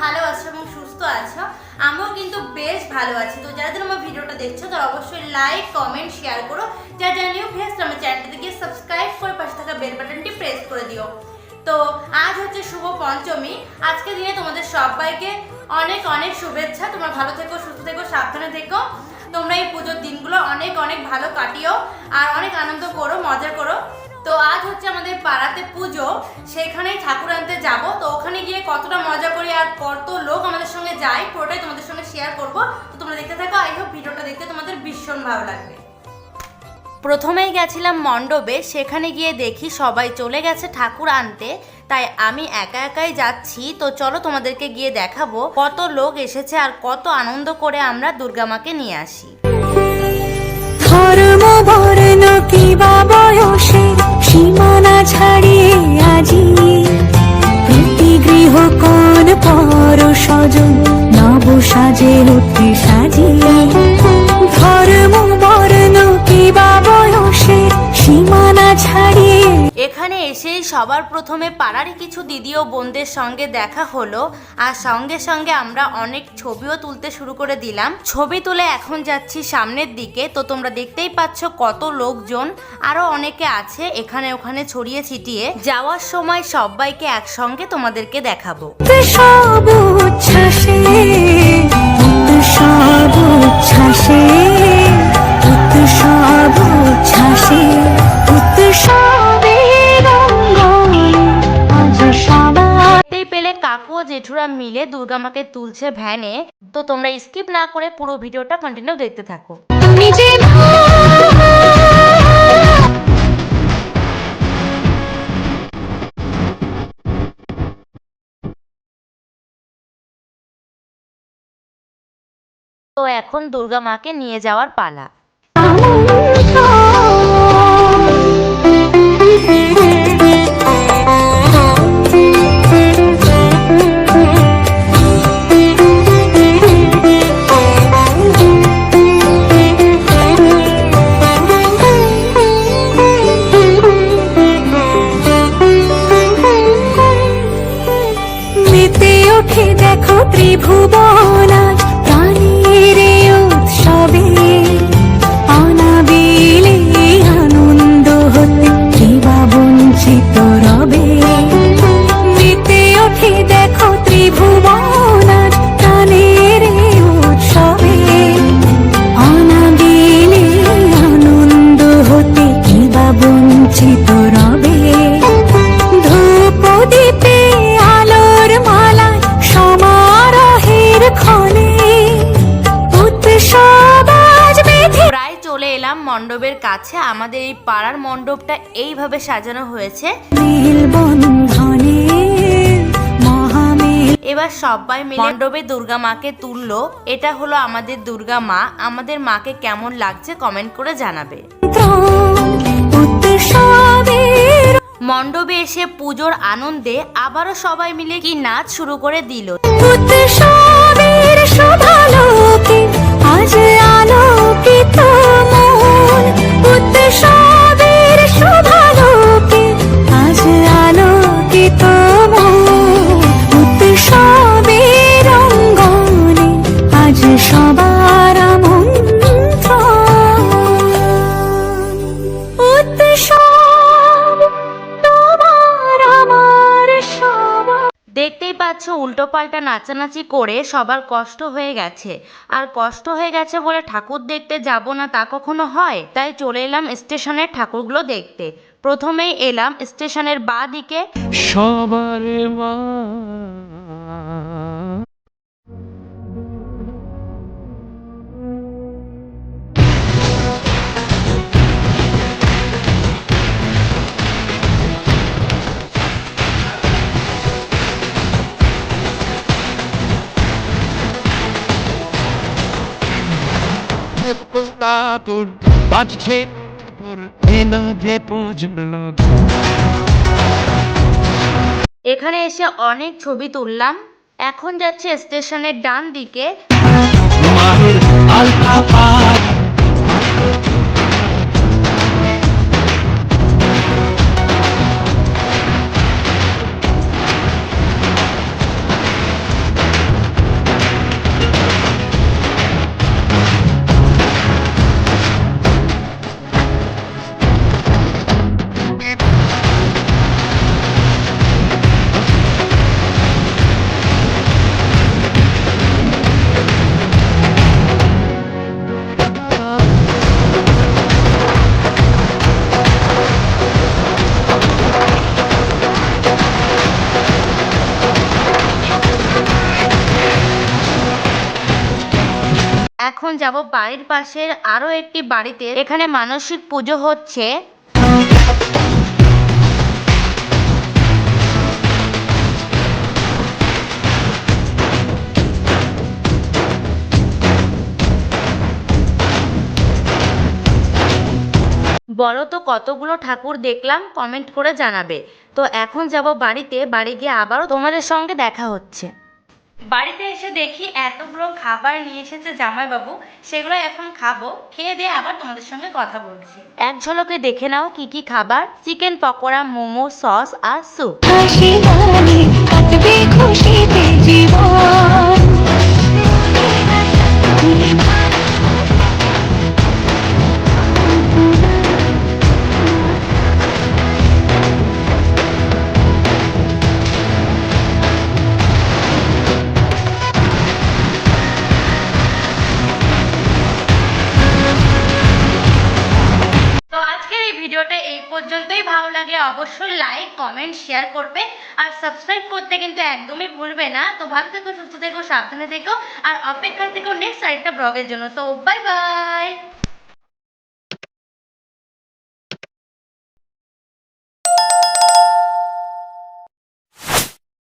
ভালো আছো এবং সুস্থ আছো। আমিও কিন্তু বেশ ভালো আছি। তো যারা যারা আমার ভিডিওটা দেখছ, তারা অবশ্যই লাইক কমেন্ট শেয়ার করো। যারা যারা নিউ ফেস আমার চ্যানেলটাতে গিয়ে সাবস্ক্রাইব করে পাশে থাকা বেল বাটনটি প্রেস করে দিও। তো আজ হচ্ছে শুভ পঞ্চমী। আজকে দিনে তোমাদের সবাইকে অনেক অনেক শুভেচ্ছা। তোমরা ভালো থেকো, সুস্থ থেকো, সাবধানে থেকো। তোমরা এই পুজোর দিনগুলো অনেক অনেক ভালো কাটিও। আর অনেক আনন্দ করো, মজা করো। তো আজ হচ্ছে আমাদের পাড়াতে পুজো, সেখানেই ঠাকুর আনতে যাব। তো ওখানে গিয়ে কতটা মজা করি আর কত লোক আমাদের সঙ্গে যায়, পুরোটাই তোমাদের সঙ্গে শেয়ার করব। তো তোমরা দেখতে থাকো আই হোপ ভিডিওটা দেখতে তোমাদের ভীষণ ভালো লাগবে। প্রথমেই গেছিলাম মণ্ডপে, সেখানে গিয়ে দেখি সবাই চলে গেছে ঠাকুর আনতে। তাই আমি একা একাই যাচ্ছি। তো চলো তোমাদেরকে গিয়ে দেখাবো কত লোক এসেছে আর কত আনন্দ করে আমরা দুর্গা মাকে নিয়ে আসি। ধর্ম বর্ণ কিবা বয়সে এসেই সবার প্রথমে পাড়ারই কিছু দিদি ও বোনদের সঙ্গে দেখা হলো, আর সঙ্গে সঙ্গে আমরা অনেক ছবিও তুলতে শুরু করে দিলাম। ছবি তুলে এখন যাচ্ছি সামনের দিকে, তো তোমরা দেখতেই পাচ্ছ কত লোকজন, আরও অনেকে আছে এখানে ওখানে ছড়িয়ে ছিটিয়ে। যাওয়ার সময় সবাইকে একসঙ্গে তোমাদেরকে দেখাবো। সব উচ্ছ্বাসে সব উচ্ছ্বাসে। মিলে দুর্গা মাকে তুলছে ভ্যানে, তো তোমরা স্কিপ না করে পুরো ভিডিওটা কন্টিনিউ দেখতে থাকো। তো এখন দুর্গা মাকে নিয়ে যাওয়ার পালা। মণ্ডপের কাছে আমাদের এই পাড়ার মণ্ডপটা এইভাবে সাজানো হয়েছে। এবার সবাই মিলে মণ্ডপে দুর্গা মাকে তুললো। এটা হলো আমাদের দুর্গা মা। আমাদের মাকে কেমন লাগছে কমেন্ট করে জানাবে। মণ্ডপে এসে পুজোর আনন্দে আবারও সবাই মিলে কি নাচ শুরু করে দিল। আজ আলোকিত দেখতেই উল্টোপাল্টা উল্টো পাল্টা নাচানাচি করে সবার কষ্ট হয়ে গেছে। আর কষ্ট হয়ে গেছে বলে ঠাকুর দেখতে যাব না তা কখনো হয়? তাই চলে এলাম স্টেশনের ঠাকুরগুলো দেখতে। প্রথমেই এলাম স্টেশনের বাঁ দিকে। সবার মা বাজছে তোর এলো যে পুজলো। এখানে এসে অনেক ছবি তুললাম। এখন যাচ্ছে স্টেশনের ডান দিকে যাব বাড়ির পাশের আরও একটি বাড়িতে। এখানে মানসিক পুজো হচ্ছে। বলো তো, কতগুলো ঠাকুর দেখলাম? কমেন্ট করে জানাবে। তো এখন যাব বাড়িতে, বাড়ি গিয়ে আবারও তোমাদের সঙ্গে দেখা হচ্ছে। বাড়িতে এসে দেখি এতগুলো খাবার নিয়ে এসেছে জামাইবাবু, সেগুলো এখন খাব। খেয়ে দিয়ে আবার তোমাদের সঙ্গে কথা বলছি। এক ঝলকে দেখে নাও কি কি খাবার। চিকেন পকোড়া, মোমো, সস আর স্যুপ। অবশ্যই লাইক কমেন্ট শেয়ার করবে। আর সাবস্ক্রাইব করতে কিন্তু একদমই ভুলবে না। তো ভালো থেকো, সুস্থ থেকো, সাবধানে থেকো। আর অপেক্ষা থেকো নেক্সট আরেকটা ব্লগের জন্য। তো বাই বাই